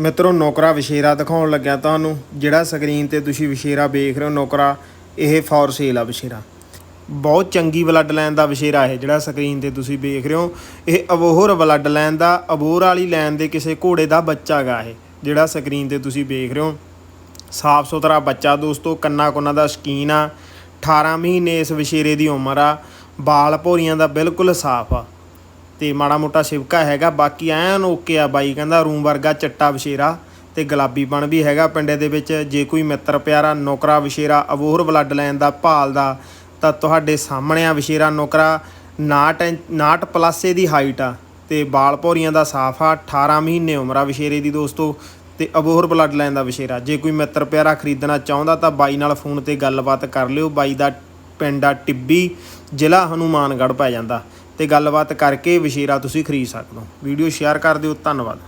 ਮਿੱਤਰੋ, ਨੌਕਰਾ ਵਿਸ਼ੇਰਾ ਦਿਖਾਉਣ ਲੱਗਿਆ ਤੁਹਾਨੂੰ। ਜਿਹੜਾ ਸਕਰੀਨ ਤੇ ਤੁਸੀਂ ਵਿਸ਼ੇਰਾ ਵੇਖ ਰਹੇ ਹੋ, ਨੌਕਰਾ, ਇਹ ਫॉर ਸੇਲ ਆ ਵਿਸ਼ੇਰਾ। ਬਹੁਤ ਚੰਗੀ ਬਲੱਡ ਲਾਈਨ ਦਾ ਵਿਸ਼ੇਰਾ ਇਹ, ਜਿਹੜਾ ਸਕਰੀਨ ਤੇ ਤੁਸੀਂ ਵੇਖ ਰਹੇ ਹੋ। ਇਹ ਅਬੋਹਰ ਬਲੱਡ ਲਾਈਨ ਦਾ, ਅਬੋਹਰ ਵਾਲੀ ਲਾਈਨ ਦੇ ਕਿਸੇ ਘੋੜੇ ਦਾ ਬੱਚਾ ਗਾ ਇਹ, ਜਿਹੜਾ ਸਕਰੀਨ ਤੇ ਤੁਸੀਂ ਵੇਖ ਰਹੇ ਹੋ। ਸਾਫ਼ ਸੁਥਰਾ ਬੱਚਾ ਦੋਸਤੋ, ਕੰਨਾ ਕੁੰਨਾ ਦਾ ਸ਼ਕੀਨ ਆ। 18 ਮਹੀਨੇ ਇਸ ਵਿਸ਼ੇਰੇ ਦੀ ਉਮਰ ਆ। ਬਾਲ ਭੋਰੀਆਂ ਦਾ ਬਿਲਕੁਲ ਸਾਫ਼ ਆ। ਤੇ ਮਾੜਾ ਮੋਟਾ ਸਿਵਕਾ ਹੈਗਾ, ਬਾਕੀ ਐਨ ਓਕੇ ਆ ਬਾਈ, ਕਹਿੰਦਾ ਰੂਮ ਵਰਗਾ ਚੱਟਾ ਵਿਸ਼ੇਰਾ ਤੇ ਗੁਲਾਬੀਪਣ ਵੀ ਹੈਗਾ ਪਿੰਡੇ ਦੇ ਵਿੱਚ, ਜੇ ਕੋਈ ਮਿੱਤਰ ਪਿਆਰਾ ਨੌਕਰਾ ਵਿਸ਼ੇਰਾ ਅਬੋਹਰ ਬਲੱਡ ਲਾਈਨ ਦਾ ਭਾਲ ਦਾ ਤਾਂ ਤੁਹਾਡੇ ਸਾਹਮਣੇ ਆ ਵਿਸ਼ੇਰਾ ਨੌਕਰਾ 59 59 ਪਲੱਸ ਦੀ ਹਾਈਟ ਆ ਤੇ ਬਾਲ ਭੋਰੀਆਂ ਦਾ ਸਾਫ਼ ਆ 18 ਮਹੀਨੇ ਉਮਰ ਆ ਵਿਸ਼ੇਰੇ ਦੀ ਦੋਸਤੋ, ਤੇ ਅਬੋਹਰ ਬਲੱਡ ਲਾਈਨ ਦਾ ਵਿਸ਼ੇਰਾ ਜੇ ਕੋਈ ਮਿੱਤਰ ਪਿਆਰਾ ਖਰੀਦਣਾ ਚਾਹੁੰਦਾ ਤਾਂ ਬਾਈ ਨਾਲ ਫੋਨ ਤੇ ਗੱਲਬਾਤ ਕਰ ਲਿਓ, ਬਾਈ ਦਾ ਪਿੰਡ ਆ ਟਿੱਬੀ, ਜ਼ਿਲ੍ਹਾ ਹਨੂਮਾਨਗੜ੍ਹ ਪੈ ਜਾਂਦਾ। ਤੇ ਗੱਲਬਾਤ ਕਰਕੇ ਵਿਸ਼ੇਰਾ ਤੁਸੀਂ ਖਰੀਦ ਸਕਦੇ ਹੋ। ਵੀਡੀਓ ਸ਼ੇਅਰ ਕਰ ਦਿਓ। ਧੰਨਵਾਦ।